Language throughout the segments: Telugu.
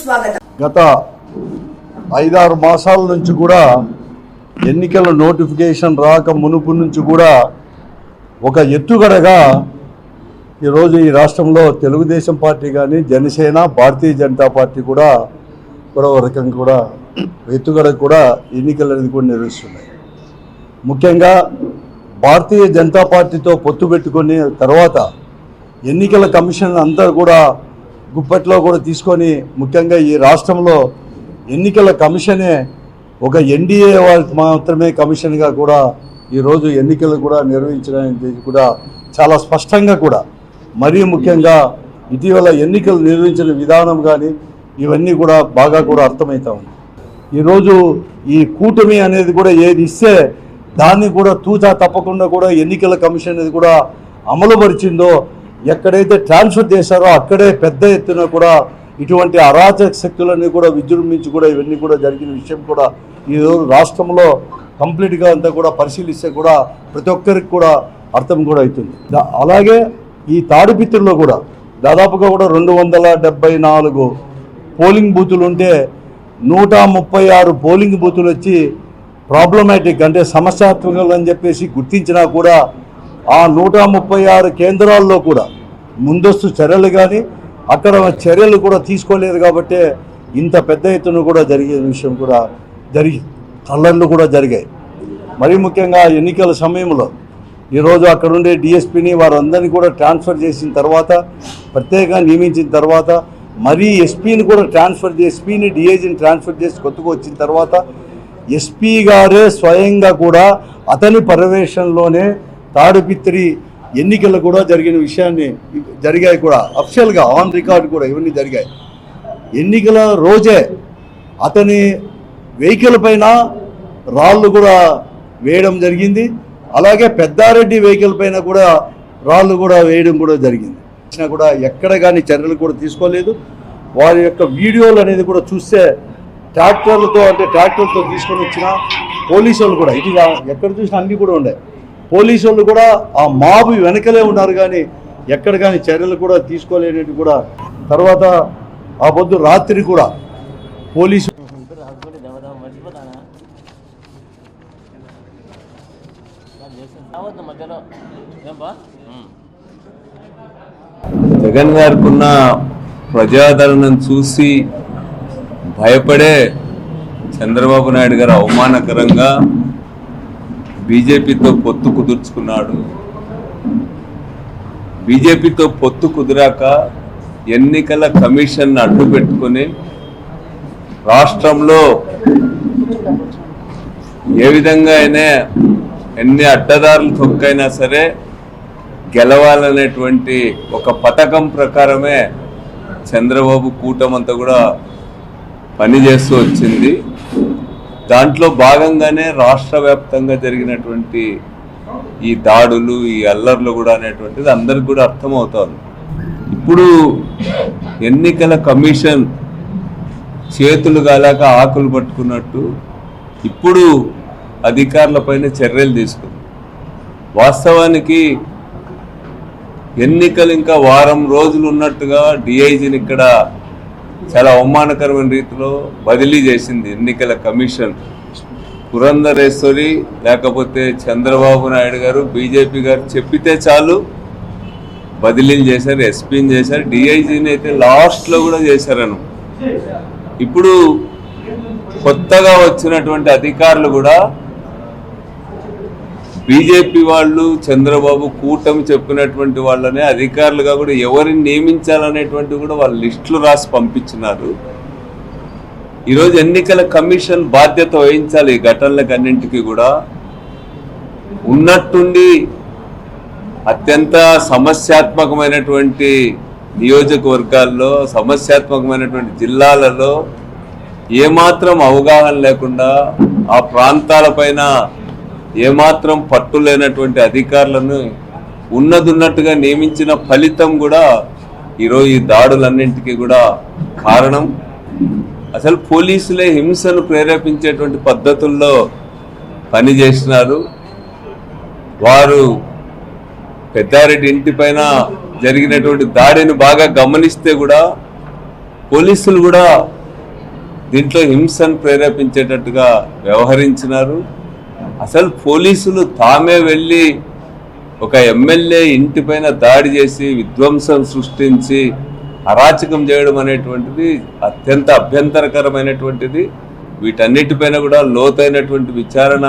స్వాగతం. గత ఐదారు మాసాల నుంచి కూడా ఎన్నికల నోటిఫికేషన్ రాక మునుపు నుంచి కూడా ఒక ఎత్తుగడగా ఈరోజు ఈ రాష్ట్రంలో తెలుగుదేశం పార్టీ కానీ జనసేన భారతీయ జనతా పార్టీ కూడా కూడా ఒక రకంగా కూడా ఎత్తుగడ కూడా ఎన్నికలు అనేది కూడా నిర్వహిస్తున్నాయి. ముఖ్యంగా భారతీయ జనతా పార్టీతో పొత్తు పెట్టుకుని తర్వాత ఎన్నికల కమిషన్ అందరూ కూడా గుప్పట్లో కూడా తీసుకొని ముఖ్యంగా ఈ రాష్ట్రంలో ఎన్నికల కమిషనే ఒక ఎన్డీఏ వాళ్ళకి మాత్రమే కమిషన్గా కూడా ఈరోజు ఎన్నికలు కూడా నిర్వహించడానికి కూడా చాలా స్పష్టంగా కూడా మరీ ముఖ్యంగా ఇటీవల ఎన్నికలు నిర్వహించిన విధానం కానీ ఇవన్నీ కూడా బాగా కూడా అర్థమవుతా ఉంది. ఈరోజు ఈ కూటమి అనేది కూడా ఏది ఇస్తే దాన్ని కూడా తూచా తప్పకుండా కూడా ఎన్నికల కమిషన్ అనేది కూడా అమలుపరిచిందో ఎక్కడైతే ట్రాన్స్ఫర్ చేశారో అక్కడే పెద్ద ఎత్తున కూడా ఇటువంటి అరాచక శక్తులన్నీ కూడా విజృంభించి కూడా ఇవన్నీ కూడా జరిగిన విషయం కూడా ఈరోజు రాష్ట్రంలో కంప్లీట్గా అంతా కూడా పరిశీలిస్తే కూడా ప్రతి ఒక్కరికి కూడా అర్థం కూడా అవుతుంది. అలాగే ఈ తాడిపిత్రుల్లో కూడా దాదాపుగా కూడా రెండు వందల డెబ్బై నాలుగు పోలింగ్ బూతులు ఉంటే నూట ముప్పై ఆరు పోలింగ్ బూతులు వచ్చి ప్రాబ్లమాటిక్ అంటే సమస్యాత్మకం అని చెప్పేసి గుర్తించినా కూడా ఆ నూట ముప్పై ఆరు కేంద్రాల్లో కూడా ముందస్తు చర్యలు కానీ అక్కడ చర్యలు కూడా తీసుకోలేదు కాబట్టి ఇంత పెద్ద ఎత్తున కూడా జరిగే విషయం కూడా జరిగి కళ్ళర్లు కూడా జరిగాయి. మరీ ముఖ్యంగా ఎన్నికల సమయంలో ఈరోజు అక్కడ ఉండే డిఎస్పీని వారందరినీ కూడా ట్రాన్స్ఫర్ చేసిన తర్వాత ప్రత్యేకంగా నియమించిన తర్వాత మరీ ఎస్పీని కూడా ట్రాన్స్ఫర్ ఎస్పీని డిఏజీని ట్రాన్స్ఫర్ చేసి కొత్తగా వచ్చిన తర్వాత ఎస్పీ గారే స్వయంగా కూడా అతని పర్యవేక్షణలోనే తాడుపిత్రి ఎన్నికలు కూడా జరిగిన విషయాన్ని జరిగాయి కూడా. అఫిషియల్గా ఆన్ రికార్డ్ కూడా ఇవన్నీ జరిగాయి. ఎన్నికల రోజే అతని వెహికల్ పైన రాళ్ళు కూడా వేయడం జరిగింది. అలాగే పెద్దారెడ్డి వెహికల్ పైన కూడా రాళ్ళు కూడా వేయడం కూడా జరిగింది. వచ్చినా కూడా ఎక్కడ కానీ చర్యలు కూడా తీసుకోలేదు. వారి యొక్క వీడియోలు అనేది కూడా చూస్తే ట్రాక్టర్లతో అంటే ట్రాక్టర్లతో తీసుకొని వచ్చిన పోలీసు వాళ్ళు కూడా ఇది ఎక్కడ చూసినా అన్నీ కూడా ఉండే. పోలీసు వాళ్ళు కూడా ఆ మాబు వెనకలే ఉన్నారు కానీ ఎక్కడ కానీ చర్యలు కూడా తీసుకోలేనట్టు కూడా తర్వాత ఆ పొద్దు రాత్రి కూడా పోలీసు మధ్యలో జగన్ గారికి ఉన్న ప్రజాదరణను చూసి భయపడే చంద్రబాబు నాయుడు గారు అవమానకరంగా బీజేపీతో పొత్తు కుదుర్చుకున్నాడు. బీజేపీతో పొత్తు కుదిరాక ఎన్నికల కమిషన్ అడ్డు పెట్టుకుని రాష్ట్రంలో ఏ విధంగా అయినా ఎన్ని అడ్డదారులు తొక్కైనా సరే గెలవాలనేటువంటి ఒక పథకం ప్రకారమే చంద్రబాబు కూటమంతా కూడా పనిచేస్తూ వచ్చింది. దాంట్లో భాగంగానే రాష్ట్ర వ్యాప్తంగా జరిగినటువంటి ఈ దాడులు ఈ అల్లర్లు కూడా అనేటువంటిది అందరికి కూడా అర్థమవుతుంది. ఇప్పుడు ఎన్నికల కమిషన్ చేతులు గాలాక ఆకులు పట్టుకున్నట్టు ఇప్పుడు అధికారులపైన చర్యలు తీసుకుంది. వాస్తవానికి ఎన్నికలు ఇంకా వారం రోజులు ఉన్నట్టుగా డిఐజీని ఇక్కడ చాలా అవమానకరమైన రీతిలో బదిలీ చేసింది ఎన్నికల కమిషన్. పురంధరేశ్వరి లేకపోతే చంద్రబాబు నాయుడు గారు బీజేపీ గారు చెప్పితే చాలు. బదిలీలు చేశారు ఎస్పీని చేశారు డిఐజీని అయితే లాస్ట్లో కూడా చేశారను. ఇప్పుడు కొత్తగా వచ్చినటువంటి అధికారులు కూడా బీజేపీ వాళ్ళు చంద్రబాబు కూటమి చెప్పినటువంటి వాళ్ళనే అధికారులుగా కూడా ఎవరిని నియమించాలనేటువంటి కూడా వాళ్ళ లిస్టులు రాసి పంపించినారు. ఈరోజు ఎన్నికల కమిషన్ బాధ్యత వహించాలి ఈ ఘటనలకన్నింటికి కూడా. ఉన్నట్టుండి అత్యంత సమస్యాత్మకమైనటువంటి నియోజకవర్గాల్లో సమస్యాత్మకమైనటువంటి జిల్లాలలో ఏమాత్రం అవగాహన లేకుండా ఆ ప్రాంతాలపైన ఏమాత్రం పట్టు లేనటువంటి అధికారులను ఉన్నదున్నట్టుగా నియమించిన ఫలితం కూడా ఈరోజు ఈ దాడులన్నింటికి కూడా కారణం. అసలు పోలీసులే హింసను ప్రేరేపించేటువంటి పద్ధతుల్లో పనిచేస్తున్నారు. వారు పెద్దారెడ్డి ఇంటి పైన జరిగినటువంటి దాడిని బాగా గమనిస్తే కూడా పోలీసులు కూడా దీంట్లో హింసను ప్రేరేపించేటట్టుగా వ్యవహరించినారు. అసలు పోలీసులు తామే వెళ్ళి ఒక ఎమ్మెల్యే ఇంటిపైన దాడి చేసి విధ్వంసం సృష్టించి అరాచకం చేయడం అనేటువంటిది అత్యంత అభ్యంతరకరమైనటువంటిది. వీటన్నిటిపైన కూడా లోతైనటువంటి విచారణ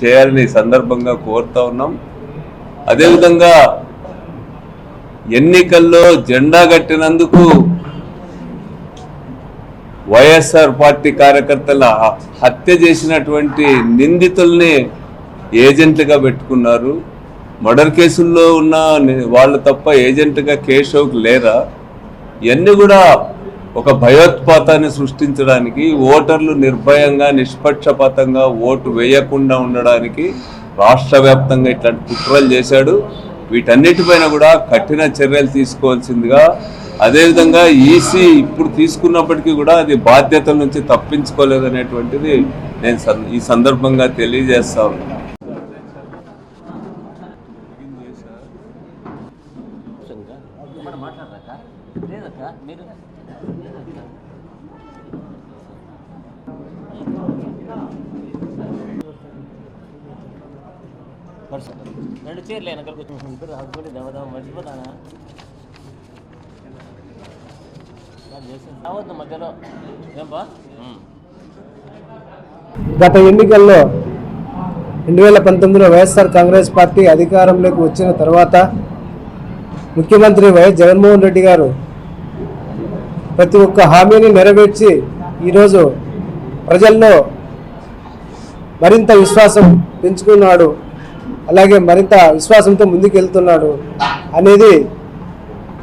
చేయాలని సందర్భంగా కోరుతా ఉన్నాం. అదేవిధంగా ఎన్నికల్లో జెండా కట్టినందుకు వైఎస్ఆర్ పార్టీ కార్యకర్తల హత్య చేసినటువంటి నిందితుల్ని ఏజెంట్గా పెట్టుకున్నారు. మర్డర్ కేసుల్లో ఉన్న వాళ్ళు తప్ప ఏజెంట్గా కేశవ్కి లేరా? ఇవన్నీ కూడా ఒక భయోత్పాతాన్ని సృష్టించడానికి ఓటర్లు నిర్భయంగా నిష్పక్షపాతంగా ఓటు వేయకుండా ఉండడానికి రాష్ట్ర వ్యాప్తంగా ఇట్లాంటి కుట్రలు చేశాడు. వీటన్నిటిపైన కూడా కఠిన చర్యలు తీసుకోవాల్సిందిగా అదేవిధంగా ఈసీ ఇప్పుడు తీసుకున్నప్పటికీ కూడా అది బాధ్యతల నుంచి తప్పించుకోలేదనేటువంటిది నేను సం- ఈ సందర్భంగా తెలియజేస్తా ఉన్నాను మీరు రెండు చీరలు వెనకాల కూర్చొని. మర్చిపోతానా? రావద్దు మధ్యలో గత ఎన్నికల్లో రెండు వేల పంతొమ్మిదిలో వైఎస్ఆర్ కాంగ్రెస్ పార్టీ అధికారంలోకి వచ్చిన తర్వాత ముఖ్యమంత్రి వైఎస్ జగన్మోహన్ రెడ్డి గారు ప్రతి ఒక్క హామీని నెరవేర్చి ఈరోజు ప్రజల్లో మరింత విశ్వాసం పెంచుకున్నాడు అలాగే మరింత విశ్వాసంతో ముందుకెళ్తున్నాడు అనేది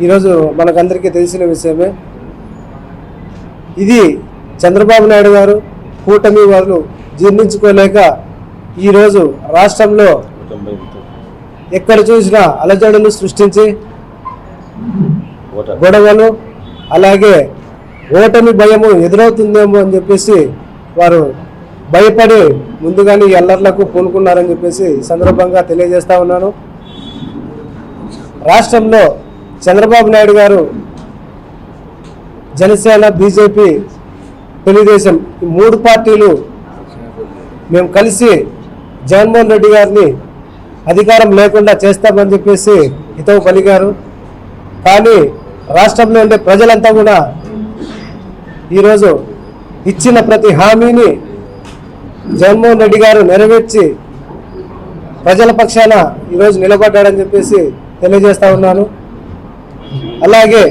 ఈరోజు మనకందరికీ తెలిసిన విషయమే. ఇది చంద్రబాబు నాయుడు గారు కూటమి వారు జీర్ణించుకోలేక ఈరోజు రాష్ట్రంలో ఎక్కడ చూసినా అలజడులు సృష్టించి గొడవలు అలాగే ఓటమి భయము ఎదురవుతుందేమో అని చెప్పేసి వారు భయపడి ముందుగానే ఈ అల్లర్లకు పూనుకున్నారని చెప్పేసి సందర్భంగా తెలియజేస్తా ఉన్నాను. రాష్ట్రంలో చంద్రబాబు నాయుడు గారు జనసేన బీజేపీ తెలుగుదేశం ఈ మూడు పార్టీలు మేము కలిసి జగన్మోహన్ రెడ్డి గారిని అధికారం లేకుండా చేస్తామని చెప్పేసి హితవు పలికారు. కానీ రాష్ట్రంలో ఉండే ప్రజలంతా కూడా ఈరోజు ఇచ్చిన ప్రతి హామీని జగన్మోహన్ రెడ్డి గారు నెరవేర్చి ప్రజల పక్షాన ఈరోజు నిలబడ్డాడని చెప్పేసి తెలియజేస్తా ఉన్నాను. అలాగే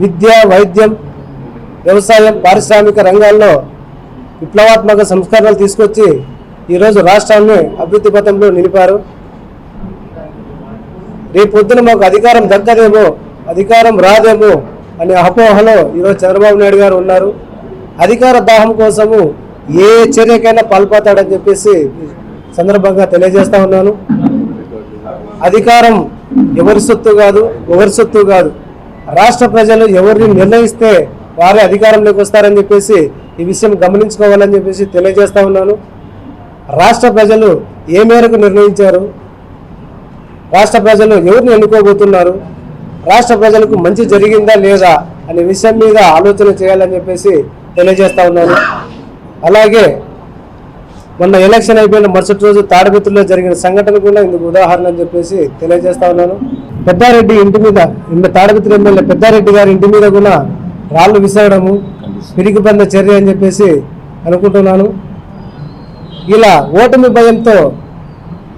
విద్య వైద్యం వ్యవసాయం పారిశ్రామిక రంగాల్లో విప్లవాత్మక సంస్కరణలు తీసుకొచ్చి ఈరోజు రాష్ట్రాన్ని అభివృద్ధి పథంలో నిలిపారు. రేపొద్దున మాకు అధికారం దక్కదేమో అధికారం రాదేమో అనే అపోహలో ఈరోజు చంద్రబాబు నాయుడు గారు ఉన్నారు. అధికార దాహం కోసము ఏ చర్యకైనా పాల్పడతాడని చెప్పేసి సందర్భంగా తెలియజేస్తా ఉన్నాను. అధికారం ఎవరి సొత్తు కాదు ఎవరి సొత్తు కాదు. రాష్ట్ర ప్రజలు ఎవరిని నిర్ణయిస్తే వారే అధికారంలోకి వస్తారని చెప్పేసి ఈ విషయం గమనించుకోవాలని చెప్పేసి తెలియజేస్తా ఉన్నాను. రాష్ట్ర ప్రజలు ఏ మేరకు నిర్ణయించారు? రాష్ట్ర ప్రజలు ఎవరిని ఎన్నుకోబోతున్నారు? రాష్ట్ర ప్రజలకు మంచి జరిగిందా లేదా అనే విషయం మీద ఆలోచన చేయాలని చెప్పేసి తెలియజేస్తా ఉన్నాను. అలాగే మొన్న ఎలక్షన్ అయిపోయిన మరుసటి రోజు తాడబెత్తుల్లో జరిగిన సంఘటన కూడా ఇందుకు ఉదాహరణ అని చెప్పేసి తెలియజేస్తా ఉన్నాను. పెద్దారెడ్డి ఇంటి మీద ఇంత ఎమ్మెల్యే పెద్దారెడ్డి గారి ఇంటి మీద కూడా రాళ్ళు విసరడము పిరికి బంద చర్య అని చెప్పేసి అనుకుంటున్నాను. ఇలా ఓటమి భయంతో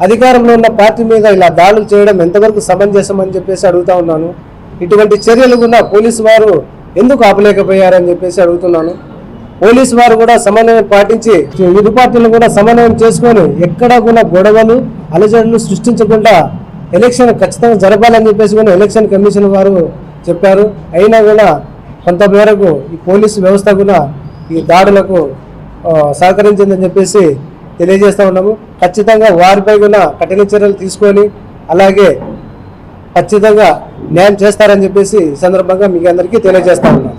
అధికారంలో ఉన్న పార్టీ మీద ఇలా దాడులు చేయడం ఎంతవరకు సమంజసం అని చెప్పేసి అడుగుతా ఉన్నాను. ఇటువంటి చర్యలు కూడా పోలీసు వారు ఎందుకు ఆపలేకపోయారని చెప్పేసి అడుగుతున్నాను. పోలీసు వారు కూడా సమన్వయం పాటించి ఇరు పార్టీలు కూడా సమన్వయం చేసుకొని ఎక్కడా కూడా గొడవలు అలజడులు సృష్టించకుండా ఎలక్షన్ ఖచ్చితంగా జరపాలని చెప్పేసి కూడా ఎలక్షన్ కమిషన్ వారు చెప్పారు. అయినా కూడా కొంత మేరకు ఈ పోలీసు వ్యవస్థ కూడా ఈ దాడులకు సహకరించిందని చెప్పేసి తెలియజేస్తూ ఉన్నాము. ఖచ్చితంగా వారిపై కూడా కఠిన చర్యలు తీసుకొని అలాగే ఖచ్చితంగా న్యాయం చేస్తారని చెప్పేసి ఈ సందర్భంగా మీకు అందరికీ తెలియజేస్తా ఉన్నాను.